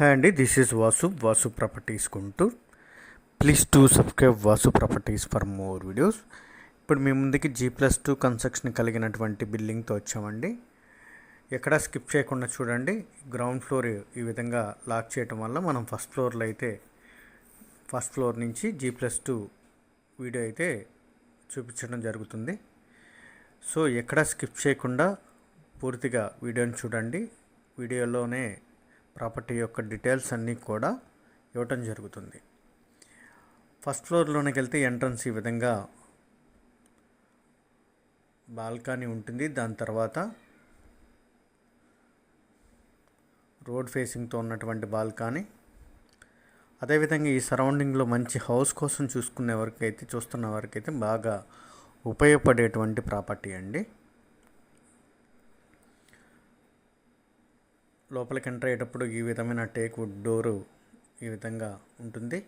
Hi అండి this is Vasu Vasu properties Guntur please to subscribe Vasu properties for more videos ఇప్పుడు మీ ముందుకి G plus two construction కలిగినటువంటి బిల్డింగ్తో వచ్చామండి. ఎక్కడ స్కిప్ చేయకుండా చూడండి. గ్రౌండ్ ఫ్లోర్ ఈ విధంగా లాక్ చేయటం వల్ల మనం ఫస్ట్ ఫ్లోర్లో అయితే ఫస్ట్ ఫ్లోర్ నుంచి జీ ప్లస్ టూ వీడియో అయితే చూపించడం జరుగుతుంది. సో ఎక్కడ స్కిప్ చేయకుండా పూర్తిగా వీడియోని చూడండి. వీడియోలోనే ప్రాపర్టీ యొక్క డీటెయిల్స్ అన్నీ కూడా ఇవ్వటం జరుగుతుంది. ఫస్ట్ ఫ్లోర్లోనికి వెళ్తే ఎంట్రన్స్ ఈ విధంగా బాల్కనీ ఉంటుంది. దాని తర్వాత రోడ్ ఫేసింగ్తో ఉన్నటువంటి బాల్కనీ. అదేవిధంగా ఈ సరౌండింగ్లో మంచి హౌస్ కోసం చూసుకునే వరకైతే చూస్తున్న వరకైతే బాగా ఉపయోగపడేటువంటి ప్రాపర్టీ అండి. లోపలికి ఎంటర్ అయ్యేటప్పుడు ఈ విధమైన టేక్ వుడ్ డోరు ఈ విధంగా ఉంటుంది.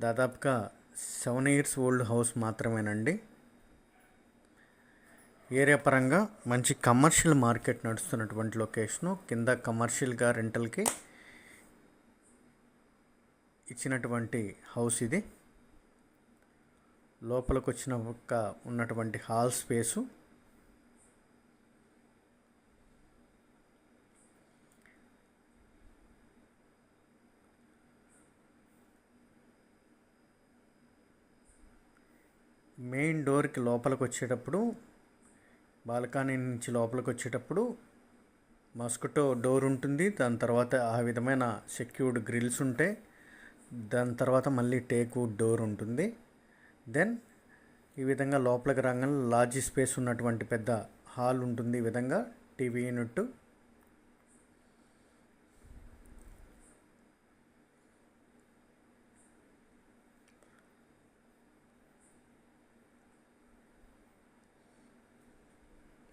దాదాపుగా సెవెన్ ఇయర్స్ ఓల్డ్ హౌస్ మాత్రమేనండి. ఏరియా పరంగా మంచి కమర్షియల్ మార్కెట్ నడుస్తున్నటువంటి లొకేషను. కింద కమర్షియల్గా రెంటల్కి ఇచ్చినటువంటి హౌస్ ఇది. లోపలికి వచ్చిన ఒక ఉన్నటువంటి హాల్ స్పేసు. మెయిన్ డోర్కి లోపలికి వచ్చేటప్పుడు బాల్కనీ నుంచి లోపలికి వచ్చేటప్పుడు మస్కిటో డోర్ ఉంటుంది. దాని తర్వాత ఆ విధమైన సెక్యూర్డ్ గ్రిల్స్ ఉంటాయి దాని తర్వాత మళ్ళీ టేక్వుడ్ డోర్ ఉంటుంది. దెన్ ఈ విధంగా లోపలికి రాగానే లార్జ్ స్పేస్ ఉన్నటువంటి పెద్ద హాల్ ఉంటుంది ఈ విధంగా టీవీ యూనిట్.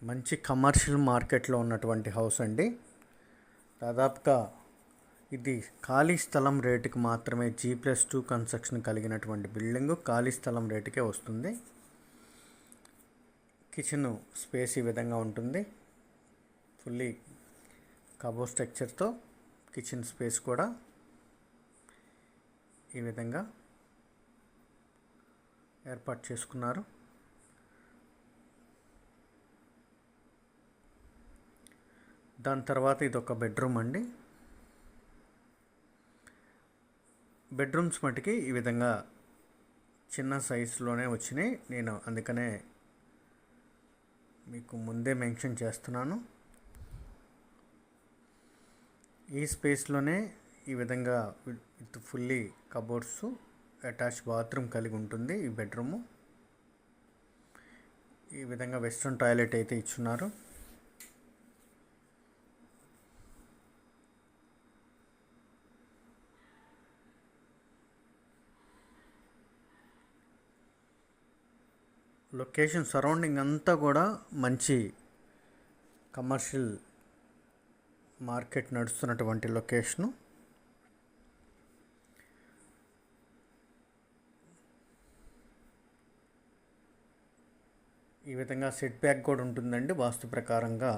మంచి కమర్షియల్ మార్కెట్లో ఉన్నటువంటి హౌస్ అండి. దాదాపుగా ఇది ఖాళీ స్థలం రేటుకి మాత్రమే జీ ప్లస్ టూ కన్స్ట్రక్షన్ కలిగినటువంటి బిల్డింగ్ ఖాళీ స్థలం రేటుకే వస్తుంది. కిచెన్ స్పేస్ ఈ విధంగా ఉంటుంది. ఫుల్లీ కబో స్ట్రక్చర్తో కిచెన్ స్పేస్ కూడా ఈ విధంగా ఏర్పాటు చేసుకున్నారు. దాని తర్వాత ఇది ఒక బెడ్రూమ్ అండి. బెడ్రూమ్స్ మటుకి ఈ విధంగా చిన్న సైజులోనే వచ్చినాయి. నేను అందుకనే మీకు ముందే మెన్షన్ చేస్తున్నాను. ఈ స్పేస్లోనే ఈ విధంగా with fully cupboards attach bathroom కలిగి ఉంటుంది ఈ బెడ్రూము. ఈ విధంగా వెస్ట్రన్ టాయిలెట్ అయితే ఇచ్చున్నారు. లొకేషన్ సరౌండింగ్ అంతా కూడా మంచి కమర్షియల్ మార్కెట్ నడుస్తున్నటువంటి లొకేషను. ఈ విధంగా సెట్ బ్యాక్ కూడా ఉంటుందండి. వాస్తు ప్రకారంగా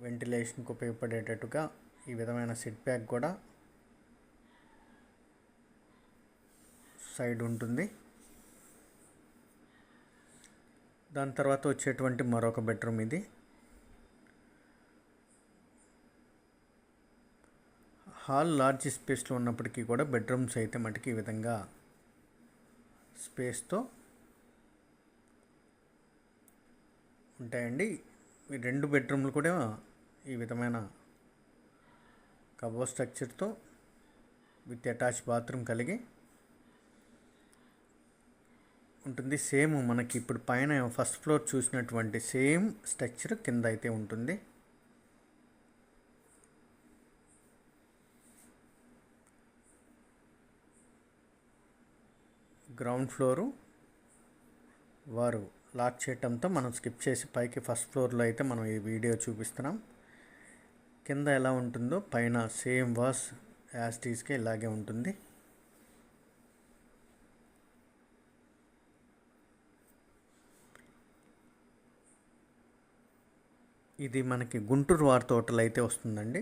వెంటిలేషన్కి ఉపయోగపడేటట్టుగా ఈ విధమైన సెట్ బ్యాక్ కూడా సైడ్ ఉంటుంది. దాని తర్వాత వచ్చేటువంటి మరొక బెడ్రూమ్ ఇది. హాల్ లార్జ్ స్పేస్లో ఉన్నప్పటికీ కూడా బెడ్రూమ్స్ అయితే మటుకి ఈ విధంగా స్పేస్తో ఉంటాయండి. ఈ రెండు బెడ్రూమ్లు కూడా ఈ విధమైన కబో స్ట్రక్చర్తో విత్ అటాచ్ బాత్రూమ్ కలిగి ఉంటుంది. సేమ్ మనకి ఇప్పుడు పైన ఫస్ట్ ఫ్లోర్ చూసినటువంటి సేమ్ స్ట్రక్చర్ కింద అయితే ఉంటుంది. గ్రౌండ్ ఫ్లోరు వారు లాక్ చేయటంతో మనం స్కిప్ చేసి పైకి ఫస్ట్ ఫ్లోర్లో అయితే మనం ఈ వీడియో చూపిస్తున్నాం. కింద ఎలా ఉంటుందో పైన సేమ్ వాస్ యాస్టీస్కి ఇలాగే ఉంటుంది. ఇది మనకి గుంటూరు వారి తోటలు అయితే వస్తుందండి.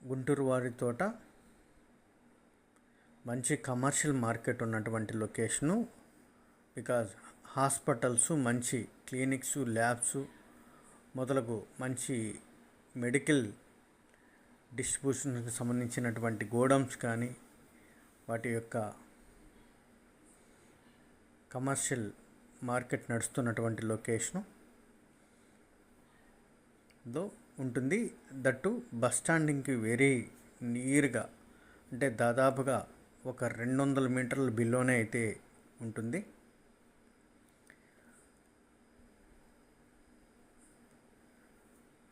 గుంటూరు వారి తోట మంచి కమర్షియల్ మార్కెట్ ఉన్నటువంటి లొకేషను బికాజ్ హాస్పిటల్స్ మంచి క్లినిక్స్ ల్యాబ్స్ మొదలగు మంచి మెడికల్ డిస్ట్రిబ్యూషన్కి సంబంధించినటువంటి గోడౌన్స్ కానీ వాటి యొక్క కమర్షియల్ మార్కెట్ నడుస్తున్నటువంటి లొకేషను. లో ఉంటుంది. దట్టు బస్ స్టాండింగ్కి వెరీ నియర్గా అంటే దాదాపుగా ఒక రెండు వందల మీటర్ల బిల్లోనే అయితే ఉంటుంది.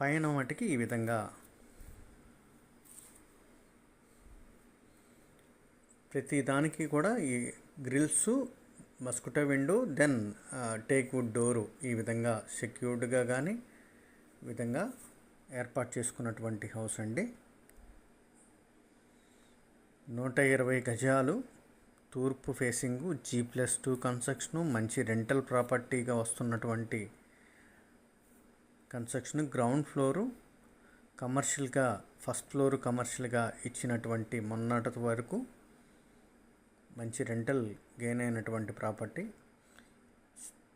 పైన మటుకి ఈ విధంగా ప్రతి దానికి కూడా ఈ grills mosquito window then teak wood door ఈ విధంగా సెక్యూర్డ్గా కానీ విధంగా ఏర్పాటు చేసుకున్నటువంటి హౌస్ అండి. నూట ఇరవై గజాలు తూర్పు facing G plus two construction మంచి రెంటల్ ప్రాపర్టీగా వస్తున్నటువంటి కన్స్ట్రక్షన్ గ్రౌండ్ ఫ్లోరు కమర్షియల్గా ఫస్ట్ ఫ్లోర్ కమర్షియల్గా ఇచ్చినటువంటి మొన్నటి వరకు మంచి రెంటల్ గెయిన్ అయినటువంటి ప్రాపర్టీ.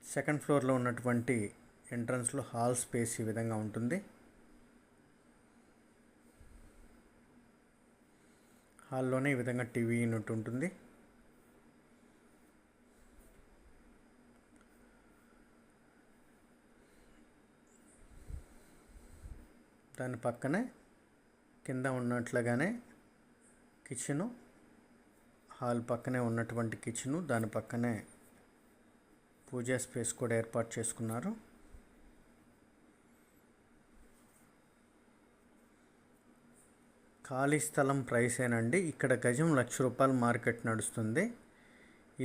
సెకండ్ ఫ్లోర్లో ఉన్నటువంటి ఎంట్రన్స్లో హాల్ స్పేస్ ఈ విధంగా ఉంటుంది. హాల్లోనే ఈ విధంగా టీవీ యూనిట్ ఉంటుంది. దాని పక్కనే కింద ఉన్నట్లుగానే కిచెను. హాల్ పక్కనే ఉన్నటువంటి కిచెను దాని పక్కనే పూజా స్పేస్ కూడా ఏర్పాటు చేసుకున్నారు. ఖాళీ స్థలం ప్రైసేనండి ఇక్కడ గజం లక్ష రూపాయల మార్కెట్ నడుస్తుంది.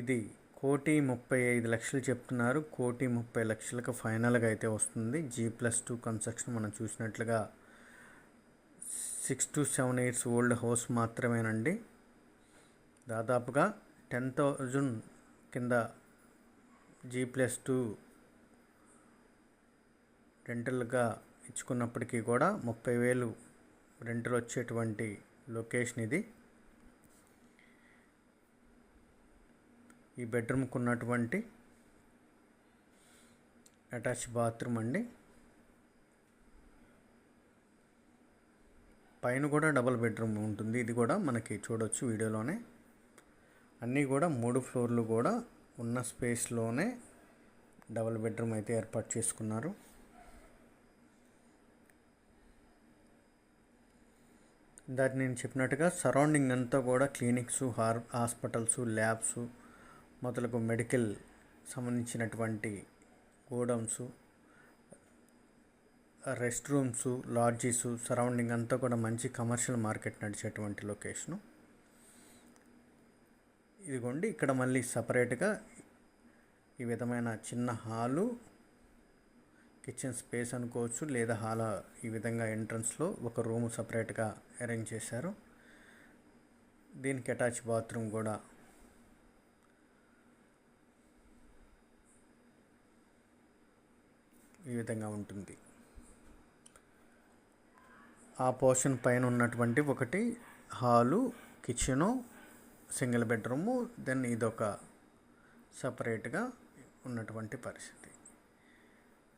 ఇది కోటి ముప్పై ఐదు లక్షలు చెప్తున్నారు. కోటి ముప్పై లక్షలకు ఫైనల్గా అయితే వస్తుంది. జీ ప్లస్ టూ కన్స్ట్రక్షన్ మనం చూసినట్లుగా six to seven years old house మాత్రమేనండి. దాదాపుగా టెన్ థౌజండ్ కింద జీ ప్లస్ టూ రెంటల్గా ఇచ్చుకున్నప్పటికీ కూడా ముప్పై వేలు రెంటల్ వచ్చేటువంటి లొకేషన్ ఇది. ఈ బెడ్రూమ్కి ఉన్నటువంటి అటాచ్ బాత్రూమ్ అండి. పైన కూడా డబుల్ బెడ్రూమ్ ఉంటుంది. ఇది కూడా మనకి చూడొచ్చు వీడియోలోనే. అన్నీ కూడా మూడు ఫ్లోర్లు కూడా ఉన్న స్పేస్లోనే డబుల్ బెడ్రూమ్ అయితే ఏర్పాటు చేసుకున్నారు. దాన్ని నేను చెప్పినట్టుగా సరౌండింగ్ అంతా కూడా క్లినిక్స్ హార్ హాస్పిటల్స్ ల్యాబ్స్ మొదలగు మెడికల్ సంబంధించినటువంటి godowns rest rooms lodges surrounding అంతా కూడా మంచి కమర్షియల్ మార్కెట్ నడిచేటువంటి లొకేషను. ఇదిగోండి ఇక్కడ మళ్ళీ సపరేట్గా ఈ విధమైన చిన్న హాలు కిచెన్ స్పేస్ అనుకోవచ్చు లేదా హాల్ ఈ విధంగా ఎంట్రన్స్లో ఒక రూమ్ సపరేట్గా అరేంజ్ చేశారు. దీనికి అటాచ్ బాత్రూమ్ కూడా. ఈ విధంగా ఉంటుంది. ఆ పోర్షన్ పైన ఉన్నటువంటి ఒకటి hall kitchen single bedroom then ఇదొక సపరేట్గా ఉన్నటువంటి పరిస్థితి.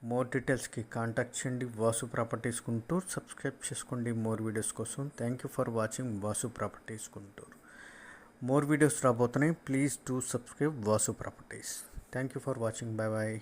మోర్ డీటెయిల్స్కి కాంటాక్ట్ చేయండి. వాసు ప్రాపర్టీస్ గుంటూరు. సబ్స్క్రైబ్ చేసుకోండి. మోర్ వీడియోస్ కోసం thank you for watching Vasu properties Guntur. More videos రాబోతున్నాయి. Please to subscribe Vasu properties. Thank you for watching. Bye bye